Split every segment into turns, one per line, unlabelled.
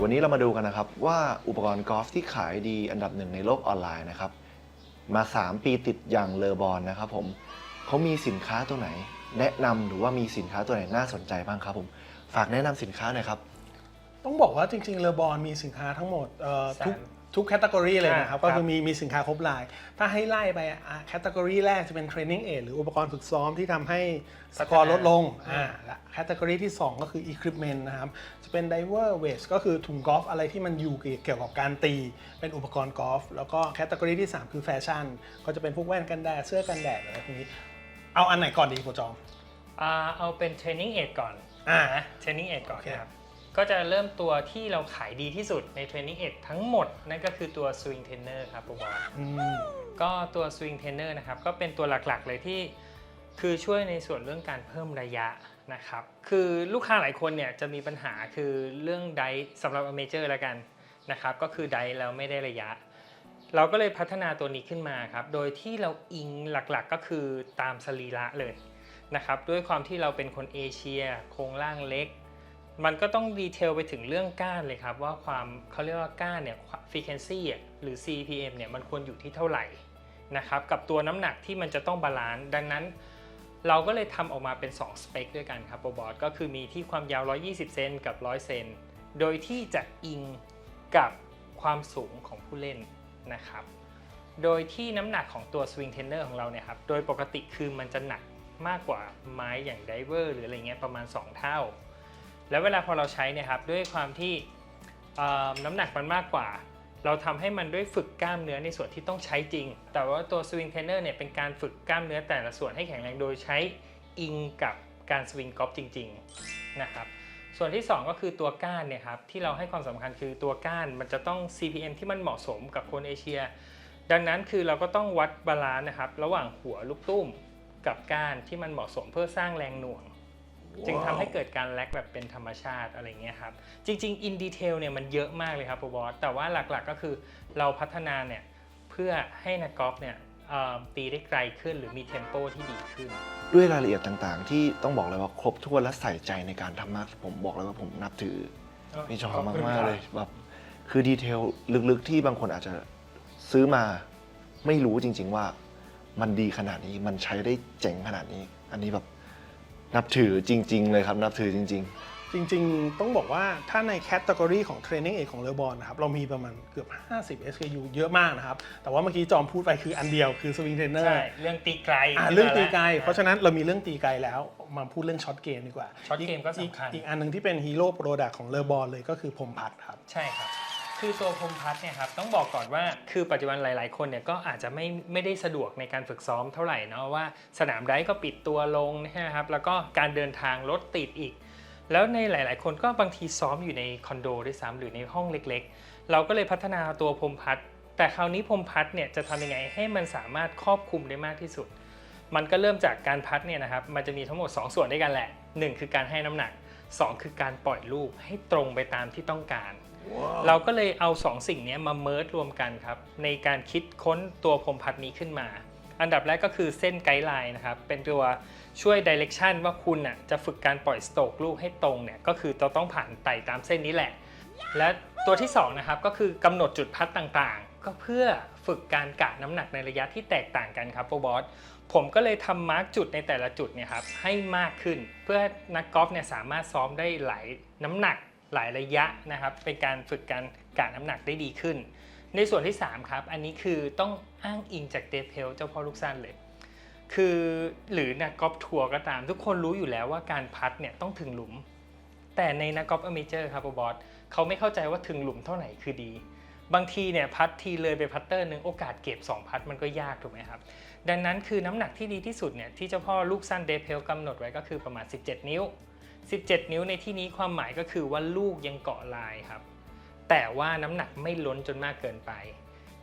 ยววันนี้เรามาดูกันนะครับ ว่าอุปกรณ์กอล์ฟที่ขายดีอันดับหนึ่งในโลกออนไลน์นะครับ มา 3 ปีติดอย่างเลอบอลนะครับผมเขามีสินค้าตัวไหน แนะนำหรือว่ามีสินค้าตัวไหนน่าสนใจบ้างครับผมฝากแนะนำสินค้าหน่อยครับ
ต้องบอกว่าจริงๆเลอบอลมีสินค้าทั้งหมดเอ่อทุก
สาม
ทุกแคตตากรีเลยนะครับ
อ่า
ก็
ครับ
คือมีมีสินค้าครบลาย ถ้าให้ไล่ไปแคตตากรีแรกจะเป็นเทรนนิ่งเอหรืออุปกรณ์ฝึกซ้อมที่ทำให้สกอร์ลดลงอ่าและแคตตากรีที่ 2 ก็คือ Equipment นะครับ จะเป็น Diver Weights ก็คือถุงกอล์ฟอะไรที่มันอยู่เกี่ยวกับการตี เป็นอุปกรณ์กอล์ฟแล้วก็แคตตากรีที่ 3 คือแฟชั่น ก็จะเป็นพวกแว่นกันแดดเสื้อกันแดดอะไรพวกนี้ เอาอันไหนก่อนดีโปรจอม
อ่าเอาเป็นเทรนนิ่งเอ d ก่อน
อ่า
นะเทรนนิ่งเอ d ก่อน
โอเค
นะครับก็จะเริ่มตัวที่เราขายดีที่สุดในเทรนนิ่งเอ d ทั้งหมด นั่นก็คือตัว Swing Trainer ครับผมบอก
อืม
ก็ตัว Swing Trainer นะครับก็เป็นตัวหลักๆเลยที่คือช่วยในส่วนเรื่องการเพิ่มระยะ นะครับคือลูกค้าหลายคนเนี่ยจะมีปัญหาคือเรื่องไดสำหรับอเมเจอร์แล้วกันนะครับก็คือไดแล้วไม่ได้ระยะ เราก็เลยพัฒนาตัวนี้ขึ้นมาครับโดยที่เราอิงหลักๆก็คือตามสรีระเลยนะครับด้วยความที่เราเป็นคนเอเชีย โครงร่างเล็ก มันก็ต้องดีเทลไปถึงเรื่องก้านเลยครับ ว่าความเขาเรียกว่าก้านเนี่ย frequency อะหรือ CPM เนี่ยมันควรอยู่ที่เท่าไหร่นะครับกับตัวน้ำหนักที่มันจะต้องบาลานซ์ดังนั้น เราก็เลยทำออกมาเป็น 2 สเปคด้วยกันครับโปรบอทก็คือมีที่ความยาว 120 เซนกับ 100 เซน โดยที่จะอิงกับความสูงของผู้เล่นนะครับ โดยที่น้ำหนักของตัว Swing Tenor ของเราเนี่ยครับ โดยปกติคือมันจะหนักมากกว่าไม้อย่างไดเวอร์หรืออะไรเงี้ยประมาณ 2 เท่า แล้วเวลาพอเราใช้เนะครับด้วยความที่น้ำหนักมันมากกว่า เราทำให้มันด้วยฝึกกล้ามเนื้อในส่วนที่ต้องใช้จริง แต่ว่าตัว Swing Trainer เนี่ยเป็นการฝึกกล้ามเนื้อแต่ละส่วนให้แข็งแรงโดยใช้อิงกับการสวิงกอล์ฟจริงๆนะครับส่วนที่ 2 ก็คือตัวก้านเนี่ยครับที่เราให้ความสำคัญคือตัวก้านมันจะต้อง CPM ที่มันเหมาะสมกับคนเอเชีย ดังนั้นคือเราก็ต้องวัดบาลานซ์นะครับระหว่างหัวลูกตุ้มกับก้านที่มันเหมาะสมเพื่อสร้างแรงหน่วง จึงทำให้เกิดการแลกแบบเป็นธรรมชาติอะไรเงี้ยครับ จริงๆ in detail เนี่ยมันเยอะมากเลยครับโปรบอสแต่ว่าหลักๆก็คือเราพัฒนาเนี่ยเพื่อให้นักกอล์ฟเนี่ยเอ่อตีได้ไกลขึ้นหรือมีเทมโปที่ดีขึ้น
ด้วยรายละเอียดต่างๆ ที่ต้องบอกเลยว่าครบถ้วนและใส่ใจในการทำมาก ผมบอกเลยว่าผมนับถือพี่จอมากๆเลยแบบคือดีเทลลึกๆที่บางคนอาจจะซื้อมาไม่รู้จริง ๆว่า มันดีขนาดนี้มันใช้ได้เจ๋งขนาดนี้ อันนี้แบบ นับถือจริง ๆ เลยครับ นับถือจริง
จริงๆ ต้องบอกว่าถ้าในแคตตากรีของเทรนนิ่งเอของเลอบอลนะครับเรามีประมาณเกือบ 50 SKU เยอะมากนะครับ แต่ว่าเมื่อกี้จอมพูดไปคืออันเดียวคือสวิงเทรนเนอร์
ใช่ เรื่องตีไกล
อ่าเรื่องตีไกล เพราะฉะนั้นเรามีเรื่องตีไกลแล้ว มาพูดเรื่องช็อตเกมดีกว่า
ช็อตเกมก็สำคัญ
อีกอีกอันหนึงที่เป็นฮีโร่โปรดักของเลอบอลเลยก็คือพรมพัดครับ
ใช่ครับ คือตัวพรมพัดเนี่ยครับต้องบอกก่อนว่าคือปัจจุบันหลาย ๆ คนเนี่ยก็อาจจะไม่ไม่ได้สะดวกในการฝึกซ้อมเท่าไหร่เนาะว่าสนามไดก็ปิดตัวลงนะครับแล้วก็การเดินทางรถติดอีก แล้วในหลาย ๆ คนก็บางทีซ้อมอยู่ในคอนโดด้วยซ้ำหรือในห้องเล็ก ๆ เราก็เลยพัฒนาตัวพรมพัดแต่คราวนี้พรมพัดเนี่ยจะทำยังไงให้มันสามารถครอบคลุมได้มากที่สุด มันก็เริ่มจากการพัดเนี่ยนะครับมันจะมีทั้งหมด 2 ส่วนด้วยกันแหละ 1 คือการให้น้ำหนัก 2 คือการปล่อยลูกให้ตรงไปตามที่ต้องการ เราก็เลยเอา2สิ่งนี้มาเมิร์จรวมกันครับ ในการคิดค้นตัวพรมพัดนี้ขึ้นมา อันดับแรกก็คือเส้นไกด์ไลน์นะครับ เป็นตัวช่วยดิเรกชันว่าคุณน่ะจะฝึกการปล่อยสโตรกลูกให้ตรงเนี่ย ก็คือเราต้องผ่านไต่ตามเส้นนี้แหละ และตัวที่2นะครับก็คือกำหนดจุดพัดต่างๆ ก็เพื่อฝึกการกะน้ำหนักในระยะที่แตกต่างกันครับโปรบอสผมก็เลยทำมาร์กจุดในแต่ละจุดเนี่ยครับให้มากขึ้น เพื่อนักกอล์ฟเนี่ยสามารถซ้อมได้หลายน้ำหนัก หลายระยะนะครับ เป็นการฝึกการกะน้ำหนักได้ดีขึ้น ในส่วนที่ 3 ครับ อันนี้คือต้องอ้างอิงจากเดฟเพลเจ้าพ่อลูกสั้นเลย คือหรือนักกอล์ฟทัวร์ก็ตาม ทุกคนรู้อยู่แล้วว่าการพัดเนี่ยต้องถึงหลุม แต่ในนักกอล์ฟอเมเจอร์ครับบอสเขาไม่เข้าใจว่าถึงหลุมเท่าไหร่คือดี บางทีเนี่ยพัดทีเลยไปพัตเตอร์หนึ่งโอกาสเก็บ 2 พัดมันก็ยากถูกไหมครับ ดังนั้นคือน้ำหนักที่ดีที่สุดเนี่ยที่เจ้าพ่อลูกสั้นเดฟเพลกำหนดไว้ก็คือประมาณ 17 นิ้ว 17 นิ้วในที่นี้ความหมายก็คือว่าลูกยังเกาะลายครับ แต่ว่าน้ำหนักไม่ล้นจนมากเกินไป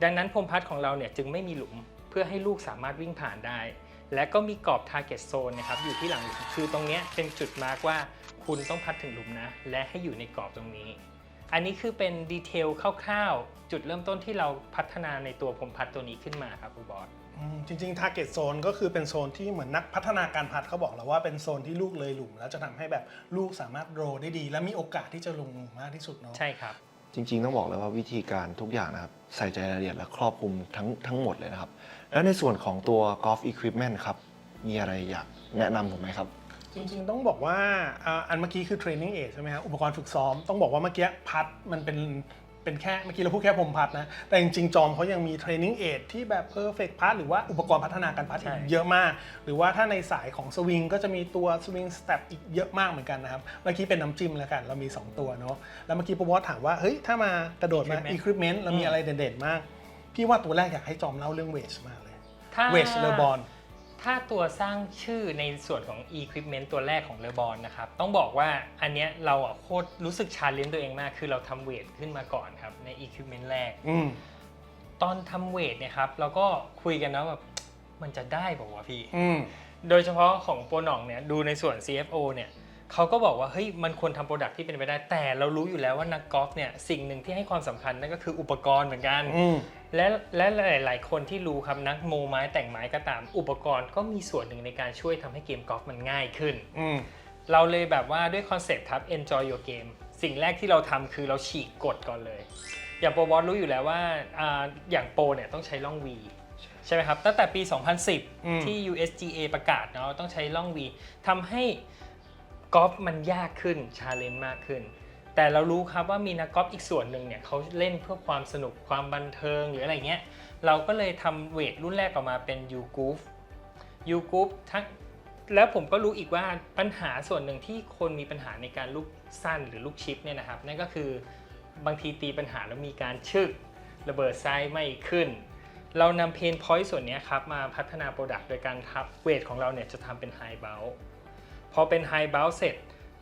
ดังนั้นพรมพัดของเราเนี่ยจึงไม่มีหลุมเพื่อให้ลูกสามารถวิ่งผ่านได้ และก็มีกรอบ target zone นะครับอยู่ที่หลังหลุมคือตรงเนี้ยเป็นจุดมาร์กว่าคุณต้องพัดถึงหลุมนะ และให้อยู่ในกรอบตรงนี้ อันนี้คือเป็นดีเทลคร่าวๆ จุดเริ่มต้นที่เราพัฒนาในตัวพรมพัดตัวนี้ขึ้นมาครับคุณบอส
อืมจริงๆ target zone ก็คือเป็นโซนที่เหมือนนักพัฒนาการพัดเขาบอกแล้วว่าเป็นโซนที่ลูกเลยหลุม แล้วจะทำให้แบบลูกสามารถโรได้ดี และมีโอกาสที่จะลงหลุมมากที่สุดเนาะ
ใช่ครับ
จริงๆ ต้องบอกเลยว่าวิธีการทุกอย่างนะครับ ใส่ใจรายละเอียดและครอบคลุมทั้งทั้งหมดเลยนะครับ แล้วในส่วนของตัว Golf Equipment ครับ มีอะไรอยากแนะนำผมไหมครับ
จริงๆ ต้องบอกว่าอ่าอันเมื่อกี้คือ training aid ใช่ไหมครับอุปกรณ์ฝึกซ้อม ต้องบอกว่าเมื่อกี้พัดมันเป็น เป็นแค่เมื่อกี้เราพูดแค่ผมพัดนะ แต่จริงๆ จอมเขายังมี training aid ที่แบบ perfect พัดหรือว่าอุปกรณ์พัฒนาการพัด
ใช่
อีกเยอะมาก หรือว่าถ้าในสายของสวิงก็จะมีตัว swing step อีกเยอะมากเหมือนกันนะครับ เมื่อกี้เป็นน้ำจิ้มแล้วกัน เรามี 2 ตัวเนาะแล้วเมื่อกี้ปวอถามว่าเฮ้ยถ้ามากระโดดมา equipment เรามีอะไรเด่นๆมาก พี่ว่าตัวแรกอยากให้จอมเล่าเรื่องเวทมากเลย
ถ้า
เวทเลอบอล
ถ้าตัวสร้างชื่อในส่วนของ Equipment ตัวแรกของเลอบอลนะครับ ต้องบอกว่าอันเนี้ยเราอะโคตรรู้สึกชาเลนจ์ตัวเองมาก คือเราทำเวทขึ้นมาก่อนครับ ใน Equipment แรก
อืม
ตอนทำเวทเนี่ยครับเราก็คุยกันนะแบบมันจะได้บอกว่าวะพี่
อืม
โดยเฉพาะของโปรหน่องเนี่ยดูในส่วน CFO เนี่ยเขาก็บอกว่าเฮ้ยมันควรทำโปรดักที่เป็นไปได้แต่เรารู้อยู่แล้วว่านักกอล์ฟเนี่ยสิ่งหนึ่งที่ให้ความสำคัญนั่นก็คืออุปกรณ์เหมือนกัน
อืม
และและหลาย ๆ คนที่รู้ครับนักโมไม้แต่งไม้ก็ตาม อุปกรณ์ก็มีส่วนหนึ่งในการช่วยทำให้เกมกอล์ฟมันง่ายขึ้น
อืม
เราเลยแบบว่าด้วยคอนเซปต์ครับ enjoy your game สิ่งแรกที่เราทำคือเราฉีกกฎก่อนเลย อย่างโปรบอสรู้อยู่แล้วว่าอ่าอย่างโปรเนี่ยต้องใช้ล่อง V ใช่ไหมครับ ตั้งแต่ปี
อืม
2010 ที่ USGA ประกาศเนาะต้องใช้ล่อง V ทำให้กอล์ฟมันยากขึ้นชาเลนจ์มากขึ้น แต่เรารู้ครับว่ามีนักกอล์ฟอีกส่วนหนึ่งเนี่ยเขาเล่นเพื่อความสนุกความบันเทิงหรืออะไรเงี้ยเราก็เลยทำเวทรุ่นแรกออกมาเป็น U g o o f U g o o f ทั้งแล้วผมก็รู้อีกว่าปัญหาส่วนหนึ่งที่คนมีปัญหาในการลูกสั้นหรือลูกชิปเนี่ยนะครับนั่นก็คือบางทีตีปัญหาแล้วมีการชึกระเบิดไซส์ไม่ขึ้น เรานำเพนพอยต์ส่วนนี้ครับมาพัฒนาโปรดักต์โดยการทับเวทของเราเนี่ยจะทำเป็นไฮเบลพอเป็นไฮเบลเสร็จ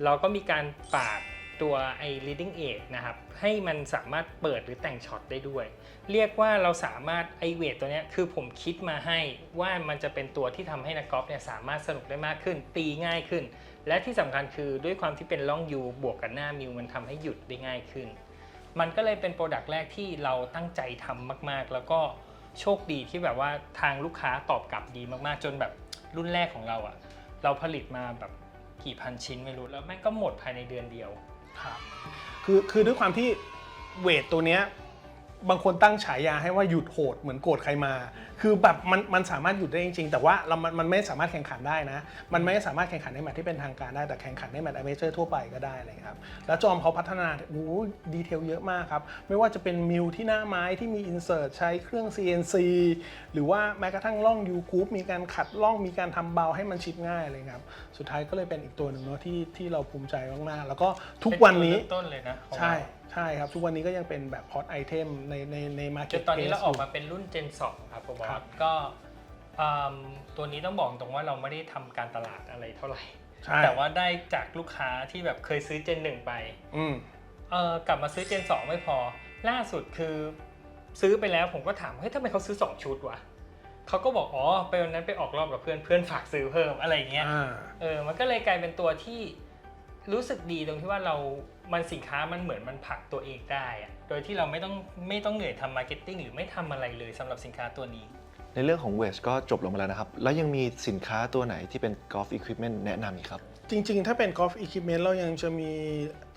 เราก็มีการปาด ตัวไอ้ leading edge นะครับ ให้มันสามารถเปิดหรือแต่งช็อตได้ด้วย เรียกว่าเราสามารถไอเวทตัวนี้คือผมคิดมาให้ว่ามันจะเป็นตัวที่ทำให้นักกอล์ฟเนี่ยสามารถสนุกได้มากขึ้น ตีง่ายขึ้น และที่สำคัญคือด้วยความที่เป็นล่องยูบวกกับหน้ามิวมันทำให้หยุดได้ง่ายขึ้น มันก็เลยเป็นโปรดักต์แรกที่เราตั้งใจทำมากๆ แล้วก็โชคดีที่แบบว่าทางลูกค้าตอบกลับดีมากๆ จนแบบรุ่นแรกของเราอะ่ะเราผลิตมาแบบกี่พันชิ้นไม่รู้แล้วแม่งก็หมดภายในเดือนเดียว
ครับคือคือด้วยความที่เวทตัวเนี้ย บางคนตั้งฉายาให้ว่าหยุดโหดเหมือนโกรธใครมา คือแบบมันมันสามารถหยุดได้จริง ๆ แต่ว่าเรามันมันไม่สามารถแข่งขันได้นะ มันไม่สามารถแข่งขันในแมตช์ที่เป็นทางการได้แต่แข่งขันในแมตช์อเมเจอร์ทั่วไปก็ได้อะไรเลยครับแล้วจอมเขาพัฒนาโอ้โหดีเทลเยอะมากครับ ไม่ว่าจะเป็นมิวที่หน้าไม้ที่มีอินเสิร์ตใช้เครื่อง CNC หรือว่าแม้กระทั่งล่องยูคูปมีการขัดล่องมีการทำเบาให้มันชิดง่ายอะไรเลยครับสุดท้ายก็เลยเป็นอีกตัวหนึ่งเนาะที่ที่เราภูมิใจมากๆแล้วก็ทุกวันนี้
เป็ตัวเริ่มต้นเลยนะของเรา
ใช่ ใช่ครับ ทุกวันนี้ก็ยังเป็นแบบฮอตไอเทมในในในมาร์
จ
เก็ต
นตอนนี้เราออกมาเป็นรุ่น Gen 2 ครับผมบอ
ครั
ส
บ
ก็อืมตัวนี้ต้องบอกตรงว่าเราไม่ได้ทำการตลาดอะไรเท่าไหร่
ใช่
แต่ว่าได้จากลูกค้าที่แบบเคยซื้อ Gen 1 ไป
อืม
เออกลับมาซื้อ Gen 2 ไม่พอ ล่าสุดคือซื้อไปแล้วผมก็ถามเฮ้ยทำไมเขาซื้อ 2 ชุดวะเขาก็บอกอ๋อไปวันนั้นไปออกรอบกับเพื่อนเพื่อนฝากซื้อเพิ่มอะไรอย่างเงี้ย
อ่า
เออ มันก็เลยกลายเป็นตัวที่ รู้สึกดีตรงที่ว่าเรา มันสินค้ามันเหมือนมันผลักตัวเองได้อะโดยที่เราไม่ต้องไม่ต้องเหนื่อยทำมาร์เก็ตติ้งหรือไม่ทำอะไรเลยสำหรับสินค้าตัวนี้
ในเรื่องของเวทก็จบลงไปแล้วนะครับ แล้วยังมีสินค้าตัวไหนที่เป็น Golf Equipment แนะนำอีกครับ
จริงๆ ถ้าเป็นกอล์ฟอุปกรณ์เรายังจะมี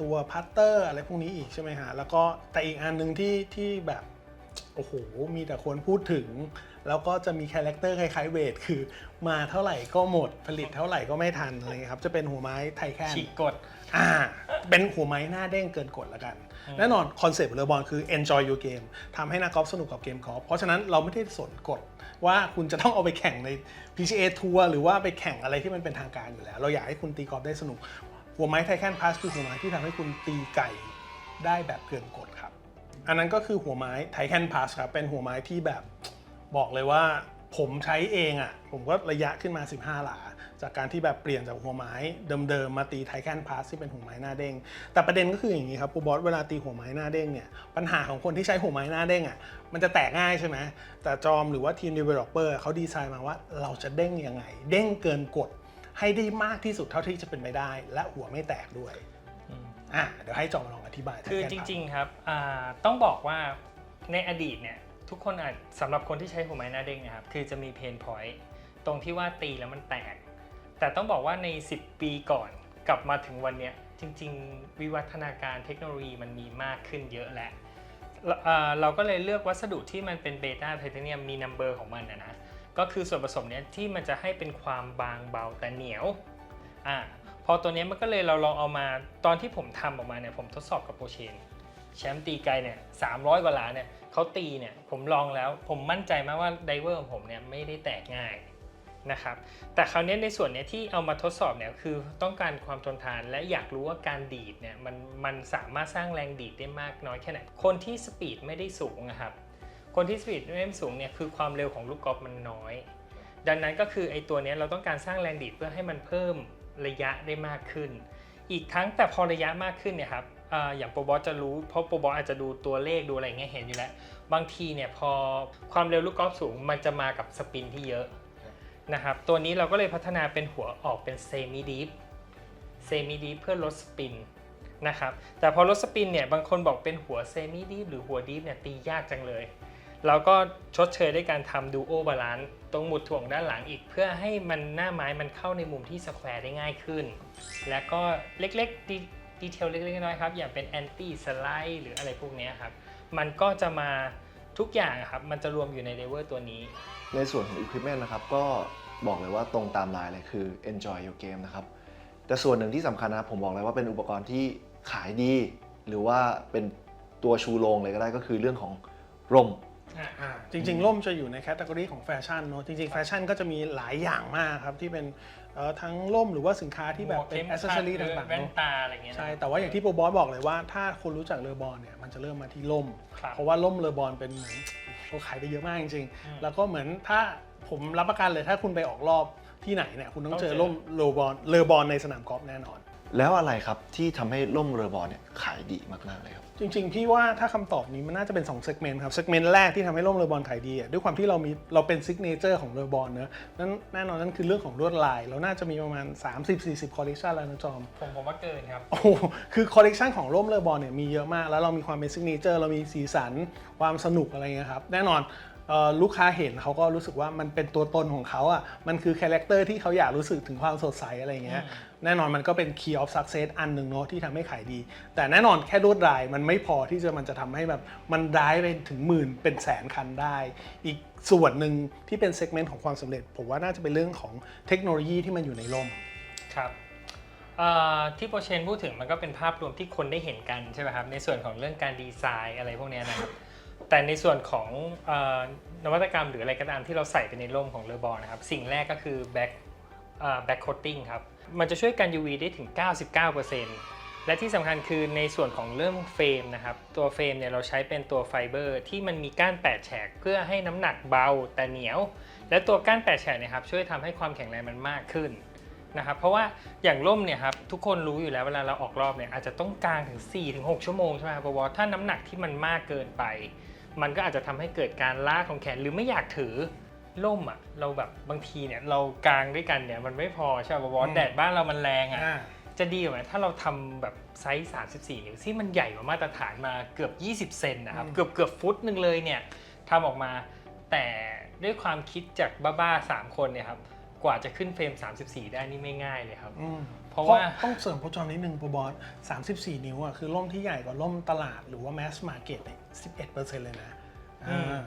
ตัวพัตเตอร์อะไรพวกนี้อีกใช่ไหมฮะ แล้วก็แต่อีกอันหนึ่งที่ที่แบบ โอ้โห มีแต่คนพูดถึง แล้วก็จะมีคาแรคเตอร์คล้ายๆเวท คือมาเท่าไหร่ก็หมด ผลิตเท่าไหร่ก็ไม่ทันอะไรเงี้ยครับ จะเป็นหัวไม้ไทแคน
ฉีกกฎ
อ่า เป็นหัวไม้หน้าเด้งเกินกฎแล้วกัน แน่นอนคอนเซปต์เลอบอลคือ enjoy your game ทำให้นักกอล์ฟสนุกกับเกมกอล์ฟ เพราะฉะนั้นเราไม่ได้สนกฎว่าคุณจะต้องเอาไปแข่งใน PGA ทัวร์หรือว่าไปแข่งอะไรที่มันเป็นทางการอยู่แล้ว เราอยากให้คุณตีกอล์ฟได้สนุก หัวไม้ไทแคนพาสคือหัวไม้ที่ทำให้คุณตีไก่ได้แบบเกินกฎครับ อันนั้นก็คือหัวไม้ไทแคนพาสครับเป็นหัวไม้ที่แบบบอกเลยว่าผมใช้เองอะ่ะผมก็ระยะขึ้นมา 15 หลา จากการที่แบบเปลี่ยนจากหัวไม้เดิมๆมาตีไทแคนพาสที่เป็นหัวไม้หน้าเด้ง แต่ประเด็นก็คืออย่างนี้ครับปูบอสเวลาตีหัวไม้หน้าเด้งเนี่ยปัญหาของคนที่ใช้หัวไม้หน้าเด้งอะมันจะแตกง่ายใช่ไหมแต่จอมหรือว่าทีม developer เขาดีไซน์มาว่าเราจะเด้งยังไง เด้งเกินกฎให้ได้มากที่สุดเท่าที่จะเป็นไปได้ และหัวไม่แตกด้วย อะเดี๋ยวให้จอมลองอธิบาย
คือจริง ๆ ครับอ่าต้องบอกว่าในอดีตเนี่ยทุกคนอาจสำหรับคนที่ใช้หัวไม้หน้าเด้งนะครับคือจะมีเพนพอยต์ตรงที่ว่าตีแล้วมันแตก แต่ต้องบอกว่าใน 10 ปีก่อนกลับมาถึงวันเนี้ยจริง ๆ วิวัฒนาการเทคโนโลยีมันมีมากขึ้นเยอะแหละเราเอ่อเราก็เลยเลือกวัสดุที่มันเป็นเบต้าไทเทเนียมมีนัมเบอร์ของมันนะนะก็คือส่วนผสมเนี้ยที่มันจะให้เป็นความบางเบาแต่เหนียวอ่า พอตัวนี้มันก็เลยเราลองเอามาตอนที่ผมทำออกมาเนี่ยผมทดสอบกับโปรเชนแชมป์ตีไกลเนี่ยสามร้อยกว่าล้านเนี่ยเขาตีเนี่ยผมลองแล้วผมมั่นใจมากว่าไดเวอร์ของผมเนี่ยไม่ได้แตกง่ายนะครับแต่คราวนี้ในส่วนเนี้ยที่เอามาทดสอบเนี่ยคือต้องการความทนทานและอยากรู้ว่าการดีดเนี่ยมันมันสามารถสร้างแรงดีดได้มากน้อยแค่ไหนคนที่สปีดไม่ได้สูงนะครับคนที่สปีดไม่ได้สูงเนี่ยคือความเร็วของลูกกอล์ฟมันน้อย ดังนั้นก็คือไอ้ตัวเนี้ยเราต้องการสร้างแรงดีดเพื่อให้มันเพิ่ม ระยะได้มากขึ้น อีกทั้งแต่พอระยะมากขึ้นเนี่ยครับออย่างโปรบอสจะรู้เพราะโปรบอสอาจจะดูตัวเลขดูอะไรเงี้ยเห็นอยู่แล้ว บางทีเนี่ยพอความเร็วลูกกอล์ฟสูงมันจะมากับสปินที่เยอะนะครับตัวนี้เราก็เลยพัฒนาเป็นหัวออกเป็นเซมิดีฟเซมิดีฟเพื่อลดสปินนะครับแต่พอลดสปินเนี่ยบางคนบอกเป็นหัวเซมิดีฟหรือหัวดีฟเนี่ยตียากจังเลย เราก็ชดเชยด้วยการทำดูโอบาลานซ์ตรงหมุดถ่วงด้านหลังอีก เพื่อให้มันหน้าไม้มันเข้าในมุมที่สแควร์ได้ง่ายขึ้น แล้วก็เล็กๆดีดีเทลเล็กๆน้อยๆครับอย่างเป็นแอนตี้สไลด์หรืออะไรพวกนี้ครับ มันก็จะมาทุกอย่างครับ มันจะรวมอยู่ในเดเวอร์ตัวนี้
ในส่วนของ Equipment นะครับ ก็บอกเลยว่าตรงตามลายเลยคือ enjoy your game นะครับ แต่ส่วนหนึ่งที่สำคัญนะครับ ผมบอกเลยว่าเป็นอุปกรณ์ที่ขายดี หรือว่าเป็นตัวชูโรงเลยก็ได้ก็คือเรื่องของร่ม
อ่าจริง ๆ ร่มจะอยู่ในแคตตากรีของแฟชั่นเนอะจริง ๆ แฟชั่นก็จะมีหลายอย่างมากครับ ที่เป็นเอ่อทั้งร่มหรือว่าสินค้าที่แบบเป็นอ c เซสซอรีต่างๆ
แว่น
เนอะ
ตาอะไรเงี้ยนะ
ใช่แต่ว่าอย่างที่โปรบอสบอกเลยว่าถ้าคนรู้จักเลอบอลเนี่ยมันจะเริ่มมาที่ร่ม
ครับ
เพราะว่าร่มเลอบอลเป็นเหมือนเขาขายไปเยอะมากจริง
อืม
ๆแล้วก็เหมือนถ้าผมรับประกันเลยถ้าคุณไปออกรอบที่ไหนเนี่ยคุณต้อง
ต้อง
เจอ
เจอ
ร่มเลอบอลเลอบอลในสนามกอล์ฟแน่นอน
แล้วอะไรครับที่ทำให้ร่มเรือบอลเนี่ยขายดีมากๆเลยครับ
จริงๆ พี่ว่าถ้าคำตอบนี้มันน่าจะเป็น2 segment ครับ segment แรกที่ทำให้ร่มเรือบอลขายดีอะด้วยความที่เรามีเราเป็น signature ของเรือบอลเนอะนั่นแน่นอนนั่นคือเรื่องของลวดลาย เราน่าจะมีประมาณ 30-40 collection แล้วนะจอม
ผมผมว่าเกินครับ
โอ้โหคือคอลเลกชันของร่มเรือบอลเนี่ยมีเยอะมาก แล้วเรามีความเป็นซิกเนเจอร์เรามีสีสันความสนุกอะไรเงี้ยครับแน่นอนเอ่อ ลูกค้าเห็นเขาก็รู้สึกว่ามันเป็นตัวตนของเขาอะมันคือคาแรคเตอร์ที่เขาอยากรู้สึกถึงความสดใสอะไรเงี้ยแน่นอนมันก็เป็น key of success อันหนึ่งเนาะที่ทำให้ขายดี แต่แน่นอนแค่ลวดลายมันไม่พอที่จะมันจะทำให้แบบมันได้ไปถึงหมื่นเป็นแสนคันได้ อีกส่วนหนึ่งที่เป็นเซกเมนต์ของความสำเร็จ ผมว่าน่าจะเป็นเรื่องของเทคโนโลยีที่มันอยู่ในร่ม
ครับเอ่อที่โปรเชนพูดถึงมันก็เป็นภาพรวมที่คนได้เห็นกันใช่ไหมครับในส่วนของเรื่องการดีไซน์อะไรพวกเนี้ยนะครับ แต่ในส่วนของอนวัตกรรมหรืออะไรก็ตามที่เราใส่ไปในร่มของเรือบอลนะครับ สิ่งแรกก็คือ back เอ่อ back coating ครับ มันจะช่วยกัน UV ได้ถึง 99%และที่สำคัญคือในส่วนของเรื่องเฟรมนะครับ ตัวเฟรมเนี่ยเราใช้เป็นตัวไฟเบอร์ที่มันมีก้าน 8 แฉก เพื่อให้น้ำหนักเบาแต่เหนียว และตัวก้าน 8 แฉกเนะครับช่วยทำให้ความแข็งแรงมันมากขึ้นนะครับเพราะว่าอย่างร่มเนี่ยครับทุกคนรู้อยู่แล้วเวลาเราออกรอบเนี่ยอาจจะต้องกางถึง 4-6 ชั่วโมงใช่ไหมครับเพราะว่าถ้าน้ำหนักที่มันมากเกินไป มันก็อาจจะทำให้เกิดการล้าของแขนหรือไม่อยากถือร่มอะเราแบบบางทีเนี่ยเรากางด้วยกันเนี่ยมันไม่พอใช่ไหมเพราะว่า
อืม
แดดบ้านเรามันแรงอะ
อ่า
จะดีกว่าไหมถ้าเราทำแบบไซส์ 34 นิ้วที่มันใหญ่กว่ามาตรฐานมาเกือบ 20 เซนนะครับ
อืม
เกือบเกือบฟุตหนึ่งเลยเนี่ยทำออกมาแต่ด้วยความคิดจากบ้าๆ3 คนเนี่ยครับกว่าจะขึ้นเฟรม 34 ได้นี่ไม่ง่ายเลยครับ
อืม
เพ ราะว่า
ต้องเสริมโปรจอมนิดนึงโปรบอส34 นิ้วอะคือร่มที่ใหญ่กว่าร่มตลาดหรือว่าแมสมาร์เก็ตเนี่ย11%เลยนะ
อืม
อ่า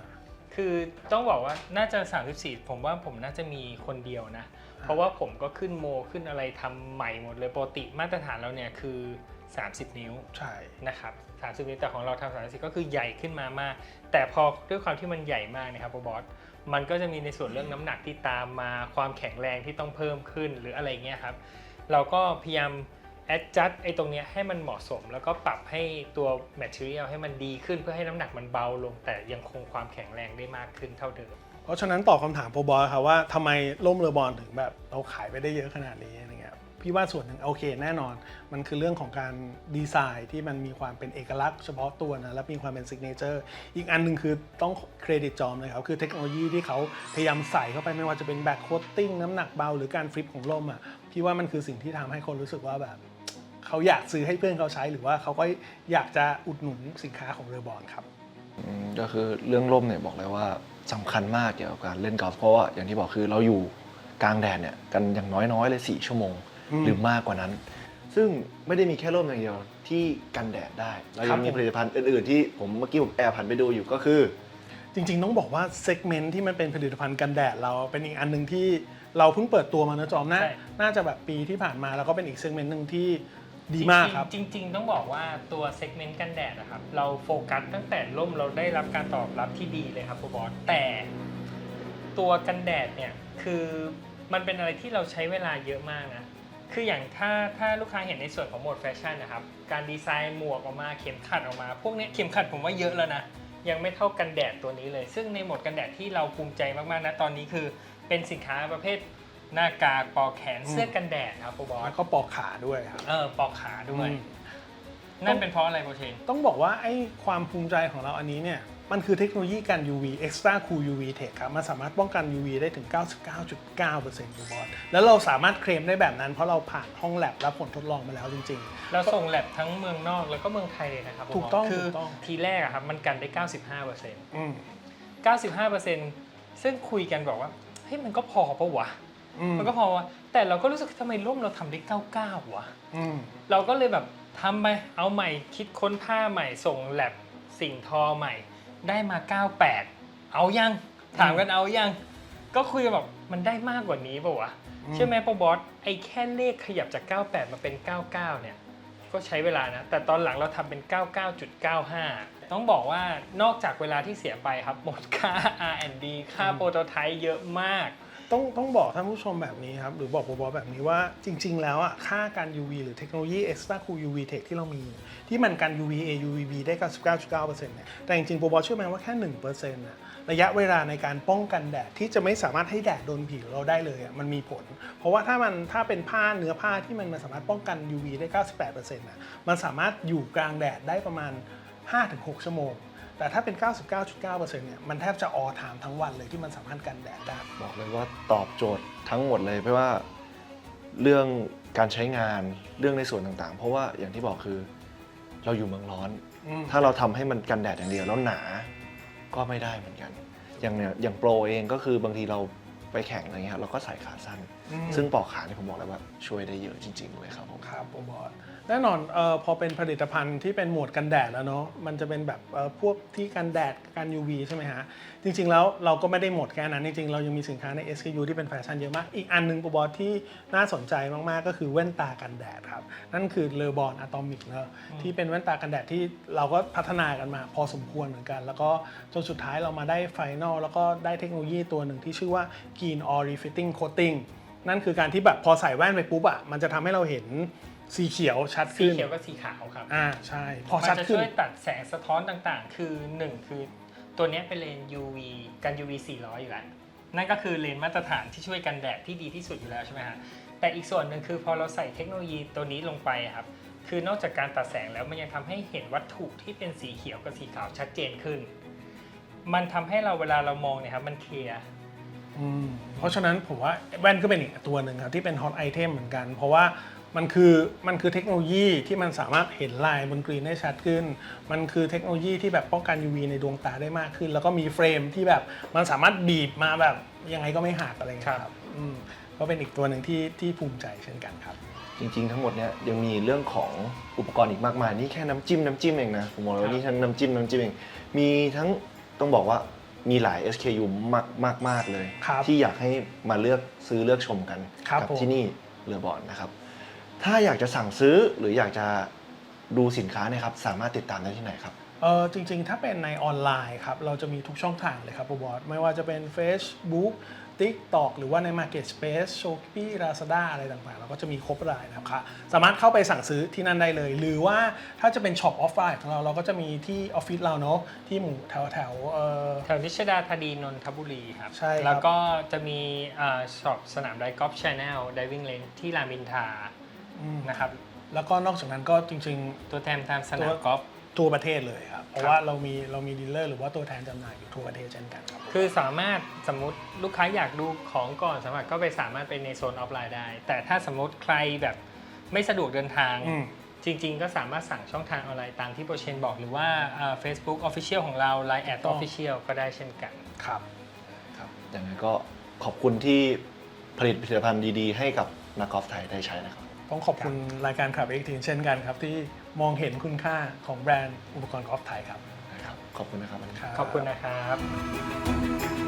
คือต้องบอกว่าน่าจะ 34 ผมว่าผมน่าจะมีคนเดียวนะ เพราะว่าผมก็ขึ้นโมขึ้นอะไรทำใหม่หมดเลยปกติมาตรฐานเราเนี่ยคือ 30 นิ้ว
ใช่
นะครับ30 นิ้วแต่ของเราทำ30ก็คือใหญ่ขึ้นมามาก แต่พอด้วยความที่มันใหญ่มากนะครับบอสมันก็จะมีในส่วนเรื่องน้ำหนักที่ตามมาความแข็งแรงที่ต้องเพิ่มขึ้นหรืออะไรเงี้ยครับ เราก็พยายาม adjust ไอ้ตรงเนี้ยให้มันเหมาะสม แล้วก็ปรับให้ตัว material ให้มันดีขึ้นเพื่อให้น้ำหนักมันเบาลง แต่ยังคงความแข็งแรงได้มากขึ้นเท่าเดิม
เพราะฉะนั้นตอบคำถามโปรบอสครับว่าทำไมร่มเรือบอลถึงแบบเราขายไปได้เยอะขนาดนี้อะไรเงี้ยพี่ว่าส่วนหนึ่งโอเคแน่นอน มันคือเรื่องของการดีไซน์ที่มันมีความเป็นเอกลักษณ์เฉพาะตัวนะและมีความเป็นซิกเนเจอร์อีกอันหนึ่งคือต้องเครดิตจอมเลยครับ คือเทคโนโลยีที่เขาพยายามใส่เข้าไปไม่ว่าจะเป็นแบ็คโคตติ้งน้ำหนักเบาหรือการฟลิปของร่มอะ พี่ว่ามันคือสิ่งที่ทำให้คนรู้สึกว่าแบบเขาอยากซื้อให้เพื่อนเขาใช้หรือว่าเขาก็อยากจะอุดหนุนสินค้าของเรือบอลครับ
อืมก็คือเรื่องร่มเนี่ยบอกเลยว่าสำคัญมากเกี่ยวกับการเล่นกอล์ฟเพราะว่าอย่างที่บอกคือเราอยู่กลางแดดเนี่ยกันอย่างน้อยๆเลย4ชั่วโมง
อืม
หรือมากกว่านั้น ซึ่งไม่ได้มีแค่ร่มอย่างเดียวที่กันแดดได้เรา
ครั
ยั
บ
งมี
ผม
ผลิตภัณฑ์อื่นๆที่ผมเมื่อกี้ผมแอบหันไปดูอยู่ก็คือ
จริงๆต้องบอกว่าเซกเมนต์ที่มันเป็นผลิตภัณฑ์กันแดดเราเป็นอีกอันหนึ่งที่ เราเพิ่งเปิดตัวมานะจอมน่า
ใช่
น่าจะแบบปีที่ผ่านมาแล้วก็เป็นอีกเซกเมนต์หนึ่งที่ดีมากครับ
จริงๆจริง ๆ ต้องบอกว่าตัวเซกเมนต์กันแดดนะครับ เราโฟกัสตั้งแต่ร่มเราได้รับการตอบรับที่ดีเลยครับคุณบอสแต่ตัวกันแดดเนี่ยคือมันเป็นอะไรที่เราใช้เวลาเยอะมากนะ คืออย่างถ้าถ้าลูกค้าเห็นในส่วนของโหมดแฟชั่นนะครับ การดีไซน์หมวกออกมาเข็มขัดออกมา พวกเนี้ยเข็มขัดผมว่าเยอะแล้วนะ ยังไม่เท่ากันแดดตัวนี้เลย ซึ่งในโหมดกันแดดที่เราภูมิใจมากๆนะตอนนี้คือ เป็นสินค้าประเภทหน้ากากปลอกแขนเสื้อกันแดดครับคุณบอส
แล้วก็ปอกขาด้วยครับ
เออปลอกขาด้วย
อืม
นั่นเป็นเพราะอะไรโปรเชน
ต้องบอกว่าไอ้ความภูมิใจของเราอันนี้เนี่ย มันคือเทคโนโลยีกัน UV Extra Cool UV Tech ครับ มันสามารถป้องกัน UV ได้ถึง 99.9%คุณบอสแล้วเราสามารถเคลมได้แบบนั้น เพราะเราผ่านห้องแลบและผลทดลองมาแล้วจริง
เราส่งแลบทั้งเมืองนอกแล้วก็เมืองไทยเลยนะครับ
ถูกต้อง
คือ
ถูกต้อง
ทีแรกอะครับมันกันได้ 95%
ๆ อืม
95%ซึ่งคุยกันบอกว่าเฮ้ยมันก็พอปะวะ
อืม
มันก็พอวะแต่เราก็รู้สึกทำไมร่มเราทำได้99วะ
อืม
เราก็เลยแบบทำไปเอาใหม่คิดค้นผ้าใหม่ส่งแลบสิ่งทอใหม่ ได้มา 98 เอายัง ถามกันเอายัง ก็คุยกันแบบมันได้มากกว่านี้ปะวะ
อืม
ใช่ไหมปะบอสไอ้แค่เลขขยับจาก 98 มาเป็น 99 เนี่ย ก็ใช้เวลานะ แต่ตอนหลังเราทำเป็น 99.95 ต้องบอกว่านอกจากเวลาที่เสียไปครับหมดค่า R&D ค่าโปรโตไทป์เยอะมาก
ต้องต้องบอกท่านผู้ชมแบบนี้ครับ หรือบอกบอแบบนี้ว่าจริง ๆ แล้วอะค่าการ UV หรือเทคโนโลยี Extra Cool UV Tech ที่เรามี ที่มันกัน UVA UVB ได้ 99.9%เนี่ยแต่จริงๆบอเชื่อไหมว่าแค่1%น่ะ ระยะเวลาในการป้องกันแดดที่จะไม่สามารถให้แดดโดนผิวเราได้เลยอะมันมีผล เพราะว่าถ้ามันถ้าเป็นผ้าเนื้อผ้าที่มันมันสามารถป้องกัน UV ได้ 98%น่ะมันสามารถอยู่กลางแดดได้ประมาณ 5-6 ชั่วโมง แต่ถ้าเป็น 99.9%เนี่ยมันแทบจะออถามทั้งวันเลยที่มันสามารถกันแดดได้
บอกเลยว่าตอบโจทย์ทั้งหมดเลยไม่ว่าเรื่องการใช้งานเรื่องในส่วนต่างๆ เพราะว่าอย่างที่บอกคือเราอยู่เมืองร้อน
อืม
ถ้าเราทำให้มันกันแดดอย่างเดียวแล้วหนา ก็ไม่ได้เหมือนกัน อย่างเนี่ยอย่างโปรเองก็คือบางทีเราไปแข่งอะไรเงี้ยเราก็ใส่ขาสั้น
อืม
ซึ่งปอกขาเนี่ยผมบอกเลยว่าช่วยได้เยอะจริง ๆ เลยครับผม
ครับผมบอส แน่นอนเออพอเป็นผลิตภัณฑ์ที่เป็นโหมดกันแดดแล้วเนาะมันจะเป็นแบบเอ่อพวกที่กันแดดกัน UV ใช่ไหมฮะ จริง ๆ แล้วเราก็ไม่ได้หมดแค่นั้น จริง ๆ เรายังมีสินค้าใน SKU ที่เป็นแฟชั่นเยอะมาก อีกอันหนึงบอสที่น่าสนใจมาก ๆ ก็คือแว่นตากันแดดครับ นั่นคือเลอบอนอะตอมิกเนอะที่เป็นแว่นตากันแดดที่เราก็พัฒนากันมา พอสมควรเหมือนกัน แล้วก็จนสุดท้ายเรามาได้ไฟนอลแล้วก็ได้เทคโนโลยีตัวหนึ่งที่ชื่อว่า Green Or Refitting Coating นั่นคือการที่แบบพอใส่แว่นไปปุ๊บอะมันจะทำให้เราเห็น สีเขียวชัด
สี
ขึ้น
เขียวกับสีขาวครับ
อ่าใช่ พอ
มัน
ชัด
จะ
ขึ้น
ช่วยตัดแสงสะท้อนต่างๆ คือ 1 คือตัวเนี้ยเป็นเลนส์ UV กัน UV 400 อยู่แล้ว นั่นก็คือเลนส์มาตรฐานที่ช่วยกันแดดที่ดีที่สุดอยู่แล้วใช่ไหมฮะ แต่อีกส่วนหนึ่งคือพอเราใส่เทคโนโลยีตัวนี้ลงไปอะครับ คือนอกจากการตัดแสงแล้วมันยังทำให้เห็นวัตถุที่เป็นสีเขียวกับสีขาวชัดเจนขึ้น มันทำให้เราเวลาเรามองเนี่ยครับมันเคลียร์
อืมเพราะฉะนั้นผมว่าแว่นก็เป็นอีกตัวหนึ่งครับที่เป็นฮอตไอเทมเหมือนกัน เพราะว่า มันคือมันคือเทคโนโลยีที่มันสามารถเห็นลายบนกรีนได้ชัดขึ้น มันคือเทคโนโลยีที่แบบป้องกัน UV ในดวงตาได้มากขึ้น แล้วก็มีเฟรมที่แบบมันสามารถบีบมาแบบยังไงก็ไม่หักอะไรเงี้ยครับอืมก็เป็นอีกตัวหนึ่งที่ที่ภูมิใจเช่นกันครับ
จริงๆ ทั้งหมดเนี่ยยังมีเรื่องของอุปกรณ์อีกมากมายนี่แค่น้ำจิ้มน้ำจิ้มเองนะผมบอกเลยว่านี่ทั้งน้ำจิ้มน้ำจิ้มเองมีทั้งต้องบอกว่ามีหลาย SKU มากมากมากเลย
ครับ
ที่อยากให้มาเลือกซื้อเลือกชมกัน
ครับ
กั
ผม
ที่นี่เรือบอลนะครับ ถ้าอยากจะสั่งซื้อหรืออยากจะดูสินค้าเนะครับสามารถติดตามได้ที่ไหนครับ
เออจริงๆ ถ้าเป็นในออนไลน์ครับ เราจะมีทุกช่องทางเลยครับบอสไม่ว่าจะเป็น Facebook TikTok หรือว่าใน Market Space Shopee Lazada อะไรต่างๆ เราก็จะมีครบรายนะครับ สามารถเข้าไปสั่งซื้อที่นั่นได้เลย หรือว่าถ้าจะเป็นช็อปออฟไลน์ของเรา เราก็จะมีที่ออฟฟิศเราเนาะที่หมู่แถวแถวๆเอ่อ
แถวนิชดาธาดีนนทบุรีครับ
ใช่ครับ
แล้วก็จะมีช็อปสนามไดกอล์ฟชาแนลไดวิ่งเลนที่รามอินทรา
อืม
นะครับ
แล้วก็นอกจากนั้นก็จริง
ตัวแทนตามสนามกอล์ฟ
ๆทั่วประเทศเลยครับ เพราะว่าเรามีเรามีดีลเลอร์หรือว่าตัวแทนจำหน่ายอยู่ทั่วประเทศเช่นกันครับ
คือสามารถสมมติลูกค้าอยากดูของก่อนสามารถก็ไปสามารถไปในโซนออฟไลน์ได้ แต่ถ้าสมมติใครแบบไม่สะดวกเดินทาง
อืม
จริง ๆ ก็สามารถสั่งช่องทางออนไลน์ตามที่โปรเชนบอกหรือว่าเฟซบุ๊กออฟฟิเชียลของเรา Line แอดออฟฟิเชียลก็ได้เช่นกัน
ครับ
ครับยังไงก็ขอบคุณที่ผลิตผลิตภัณฑ์ดีๆ ให้กับนักกอล์ฟไทยได้ใช้นะครับ
ต้องขอบคุณรายการขับเอ็กทีเช่นกันครับ ที่มองเห็นคุณค่าของแบรนด์อุปกรณ์กอล์ฟไทยครับ
นะครับ ขอบคุณนะครับวันนี้
ครับ
ขอบคุณนะครับ